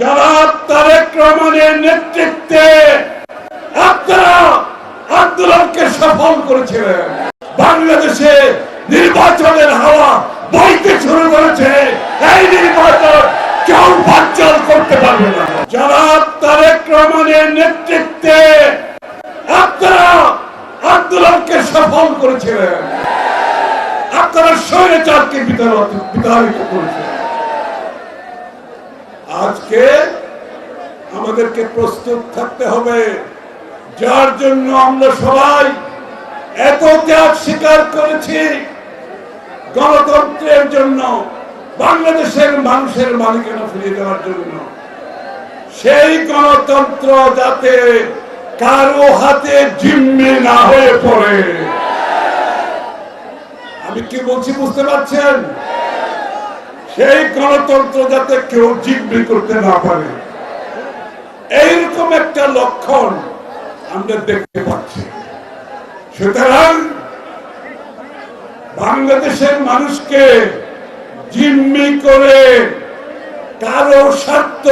যারা তারেক রহমানের নেতৃত্বে আপনারা আন্দোলনকে সফল করেছিলেন, বাংলাদেশে করেছে, এই নির্বাচন কেউ বাঞ্চল করতে পারবে আজকে আমাদেরকে প্রস্তুত থাকতে হবে। যার জন্য আমরা সবাই এত ত্যাগ স্বীকার করেছি গণতন্ত্রের জন্য, বাংলাদেশের মানুষের মালিকানা ফিরিয়ে দেওয়ার জন্য। সেই গণতন্ত্র যাতে কারও হাতে জিম্মি না হয়ে পড়ে। আমি কি বলছি বুঝতে পারছেন? সেই গণতন্ত্র যাতে কেউ জিম্মি করতে না পারে, এইরকম একটা লক্ষণ আমরা দেখতে পাচ্ছি। সুতরাং বাংলাদেশের মানুষকে জিম্মি করে কারও স্বার্থ,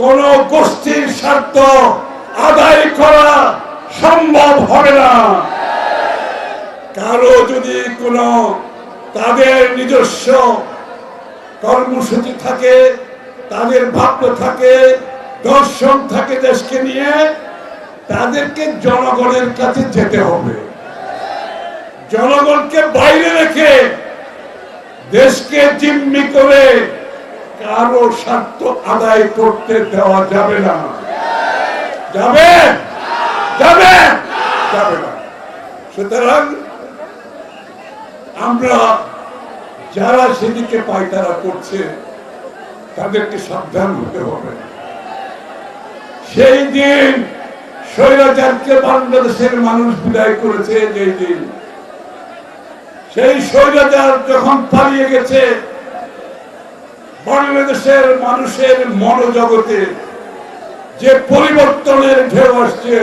কোন গোষ্ঠীর স্বার্থ আদায় করা সম্ভব হবে না। কারও যদি কোনো তাদের নিজস্ব কর্মসূচি থাকে, তাদের ভাবনা থাকে, দর্শন থাকে দেশকে নিয়ে, তাদেরকে জনগণের কাছে যেতে হবে। জনগণকে বাইরে রেখে দেশকে জিম্মি করে কারও স্বার্থ আদায় করতে দেওয়া যাবে না। যাবে? যাবে? যাবে না। সুতরাং আমরা যারা সেদিকে পায়তারা করছে, তাদেরকে সাবধান হতে হবে। সেই দিন স্বৈরাচারকে বাংলাদেশের মানুষ বিদায় করেছে, যেই দিন। সেই স্বৈরাচার যখন পালিয়ে গেছে, বাংলাদেশের মানুষের মনোজগতে যে পরিবর্তনের ঢেউ আসছে,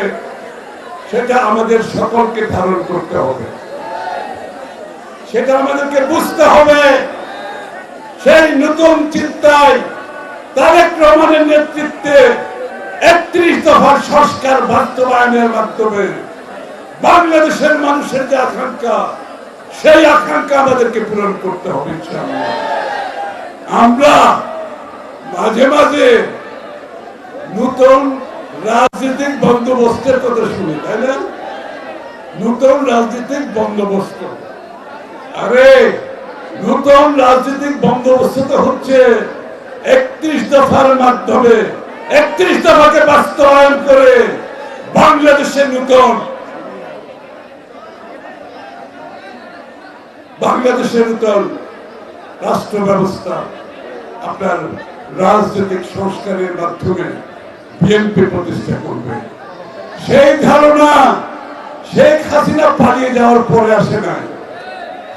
সেটা আমাদের সকলকে ধারণ করতে হবে। সেটা আমাদেরকে বুঝতে হবে। সেই নতুন চিন্তায় তারেক রহমানের নেতৃত্বে একত্রিশ দফার সংস্কার বাস্তবায়নের মাধ্যমে বাংলাদেশের মানুষের যে আকাঙ্ক্ষা, সেই আকাঙ্ক্ষা আমাদেরকে পূরণ করতে হবে আমরা মাঝে মাঝে নতুন রাজনৈতিক বন্দোবস্তের কথা শুনি, তাই না? নতুন রাজনৈতিক বন্দোবস্ত। আরে, নতুন রাজনৈতিক বন্দোবস্ত হচ্ছে। একত্রিশ দফার মাধ্যমে, একত্রিশ দফাকে বাস্তবায়ন করে বাংলাদেশের নতুন বাংলাদেশের নতুন রাষ্ট্র ব্যবস্থা আপনার রাজনৈতিক সংস্কারের মাধ্যমে বিএনপি প্রতিষ্ঠা করবে। সেই ধারণা শেখ হাসিনা পালিয়ে যাওয়ার পরে আসে নাই।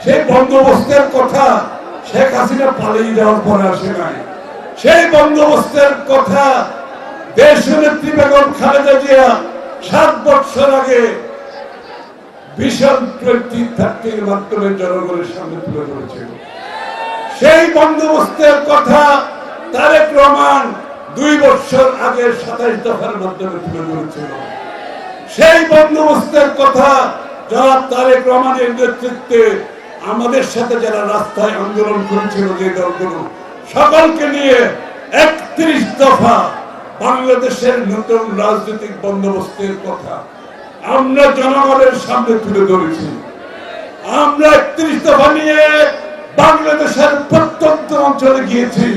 সেই বন্দোবস্তের কথা শেখ হাসিনা পালিয়ে যাওয়ার পরে আসে নাই। সেই বন্দোবস্তের কথা দেশ নেত্রী বেগম খালেদা জিয়া সাত বছর আগে মাধ্যমে জনগণের সামনে তুলে ধরেছিল। সেই বন্দোবস্তের কথা তারেক রহমান দুই বছর আগে দফার মাধ্যমে তুলে ধরেছিল। সেই বন্দোবস্তের কথা যারা তারেক রহমানের নেতৃত্বে আমাদের সাথে যারা রাস্তায় আন্দোলন করেছিল যে দলগুলো, সকলকে নিয়ে একত্রিশ দফা বাংলাদেশের নতুন রাজনৈতিক বন্দোবস্তের কথা আমরা জনগণের সামনে তুলে ধরেছি। আমরা একত্রিশ দফা নিয়ে বাংলাদেশের প্রত্যন্ত অঞ্চলে গিয়েছি,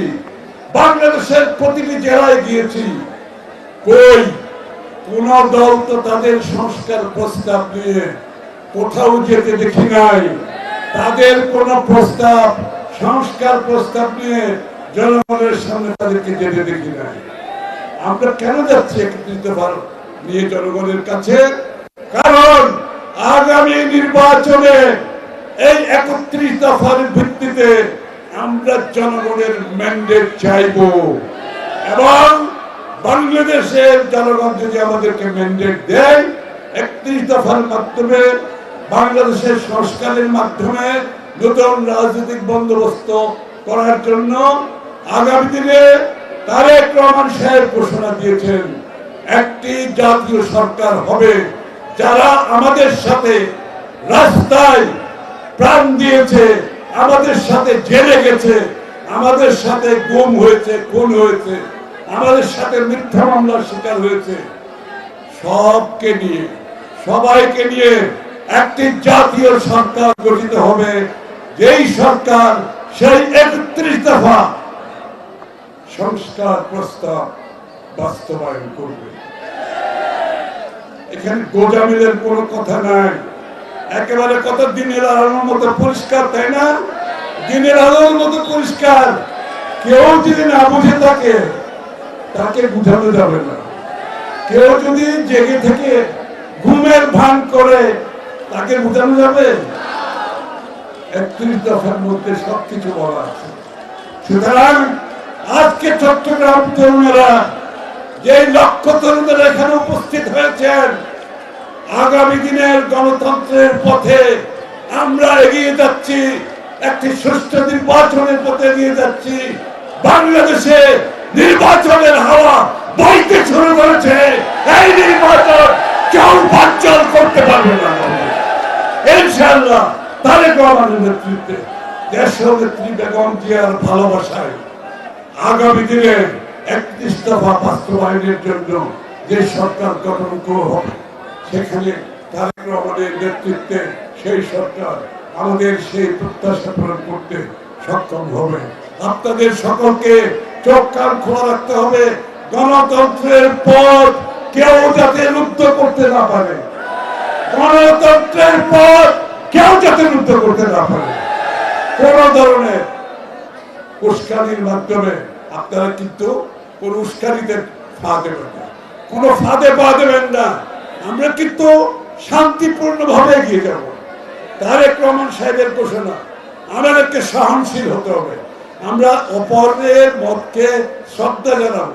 বাংলাদেশের প্রতিটি জেলায় গিয়েছি। কই? কোন দল তো তাদের সংস্কার প্রস্তাব নিয়ে কোথাও যেতে দেখি নাই। তাদের কোন প্রস্তাব, সংস্কার প্রস্তাব নিয়ে জনগণের সামনে তাদেরকে যেতে দেখি নাই আমরা কেন যাচ্ছি একত্রিশ দফার নিয়ে জনগণের কাছে? কারণ আগামী নির্বাচনে এই একত্রিশ দফার ভিত্তিতে আমরা জনগণের ম্যান্ডেট চাইব। এবং বাংলাদেশের জনগণ যদি আমাদেরকে ম্যান্ডেট দেয়, একত্রিশ দফার মাধ্যমে বাংলাদেশের সংস্কারের মাধ্যমে নতুন রাজনৈতিক বন্দোবস্ত করার জন্য আগামী দিনে তারেক রহমান সাহেব ঘোষণা দিয়েছেন, একটি জাতীয় সরকার হবে যারা আমাদের সাথে রাস্তায় প্রাণ দিয়েছে, আমাদের সাথে জেলে গেছে, আমাদের সাথে গুম হয়েছে, খুন হয়েছে, আমাদের সাথে মিথ্যা মামলার শিকার হয়েছে। সবকে নিয়ে, সবাইকে নিয়ে একটি জাতীয় সরকার গঠিত হবে, যেই সরকার সেই একত্রিশ দফা সংস্কার প্রস্তাব বাস্তবায়ন করবে। এখানে গোজামিলের কোনো কথা নাই। একেবারে কত দিনের আলোর মতো পরিষ্কার, তাই না? দিনের আলোর মতো পরিষ্কার। কেউ যদি না বুঝে থাকে, তাকে বুঝানো যাবে না। কেউ যদি জেগে থেকে ঘুমের ভান করে তাকে বোঝানো যাবে? একত্রিশ দফার মধ্যে সবকিছু বলা আছে। সুতরাং আজকে চট্টগ্রাম তরুণেরা যে লক্ষ্য তরুণের এখানে উপস্থিত হয়েছেন, আগামী দিনের গণতন্ত্রের পথে আমরা এগিয়ে যাচ্ছি, একটি সুষ্ঠু নির্বাচনের পথে এগিয়ে যাচ্ছি। বাংলাদেশে নির্বাচনের হাওয়া বইতে শুরু করেছে। এই নির্বাচন কেউ বাঞ্চল করতে পারবে না। ইনশাআল্লাহ তারেক রহমানের নেতৃত্বে দেশ নেত্রী বেগম জিয়ার ভালোবাসায় আগামী দিনে একত্রিশ দফা বাস্তবায়নের জন্য যে সরকার গঠন করা হবে, সেখানে তারেক রহমানের নেতৃত্বে সেই সরকার আমাদের সেই প্রত্যাশা পূরণ করতে সক্ষম হবে। আপনাদের সকলকে চোখ কান খোলা রাখতে হবে, গণতন্ত্রের পথ কেউ যাতে লুপ্ত করতে না পারে। গণতন্ত্রের পথ কেউ যাতে লুপ্ত করতে না পারে। কোন ধরনের উস্কানির মাধ্যমে আপনারা কিন্তু কোন উস্কানিদের ফা দেবেন না। কোন ফাঁদে পা দেবেন না। আমরা কিন্তু শান্তিপূর্ণ ভাবে এগিয়ে যাব। তারেক রহমান সাহেবের ঘোষণা, আমাদেরকে সহনশীল হতে হবে। আমরা অপরের মতকে শ্রদ্ধা জানাব।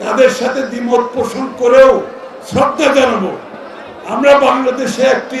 তাদের সাথে দ্বিমত পোষণ করেও শ্রদ্ধা জানাব। আমরা বাংলাদেশে একটি